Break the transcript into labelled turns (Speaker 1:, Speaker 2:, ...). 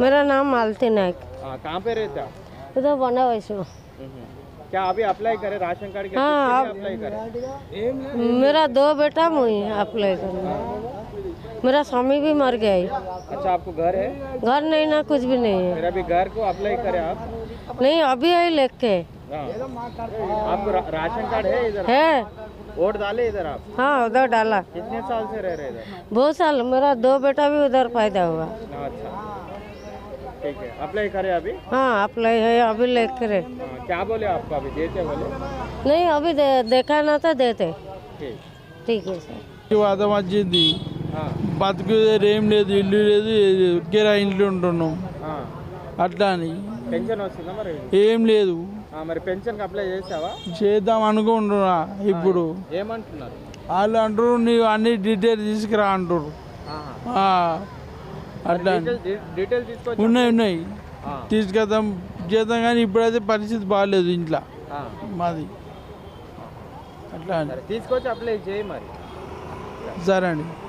Speaker 1: मेरा नाम मालती नायक।
Speaker 2: हाँ कहाँ पे रहते आप?
Speaker 1: इधर बना वैष्णो
Speaker 2: क्या अभी अप्लाई करें? राशन कार्ड के
Speaker 1: हाँ,
Speaker 2: अप्लाई करें?
Speaker 1: मेरा दो बेटा मुई अप्लाई करना मेरा स्वामी भी मर गया है।
Speaker 2: अच्छा आपको घर है?
Speaker 1: घर नहीं ना कुछ भी नहीं है।
Speaker 2: फिर अभी घर को अप्लाई करें आप?
Speaker 1: नहीं अभी है लेके।
Speaker 2: हाँ। आपको रा, राशन कार्ड है इधर?
Speaker 1: है।
Speaker 2: वोट डाले इधर आप?
Speaker 1: हाँ उधर डाला।
Speaker 2: कितने साल से रह रहे इधर?
Speaker 1: बहुत साल मेरा दो बेटा भी उधर पैदा हुआ।
Speaker 2: अच्छा। ठीक है अप्लाई करें अभी
Speaker 1: हाँ अप्लाई है अभी लेके रे
Speaker 2: हाँ, क्या बोले आपको अभी देते बोले
Speaker 1: नहीं अभी दे, देखा ना तो देते
Speaker 2: ठीक
Speaker 1: ठीक है सर
Speaker 3: వాదం వచ్చింది
Speaker 2: हाँ
Speaker 3: బతుకు ఏం లేదు ఇల్లు లేదు ఏది లేదు. కిరా ఇంట్లో ఉంటున్నాం
Speaker 2: हाँ
Speaker 3: అట్లా అని
Speaker 2: పెన్షన్ వస్తుందా మరి
Speaker 3: ఏం లేదు
Speaker 2: ఆ, మరి పెన్షన్కి అప్లై చేసావా
Speaker 3: చేద్దాం అనుకుంటున్నా ఇప్పుడు
Speaker 2: ఏమంటున్నారు
Speaker 3: వాళ్ళు అంటారు నీవు అన్ని డీటెయిల్ తీసుకురా అంటారు
Speaker 2: ఆహా.
Speaker 3: ఆ, అట్లా ఉన్నాయి ఉన్నాయి.
Speaker 2: ఆ,
Speaker 3: తీసుకొద్దాం చేద్దాం కానీ ఇప్పుడైతే పరిస్థితి బాగాలేదు ఇంట్లో. మాది. అట్లా
Speaker 2: తీసుకొచ్చి అప్లై చేయి మరి.
Speaker 3: సరే అండి.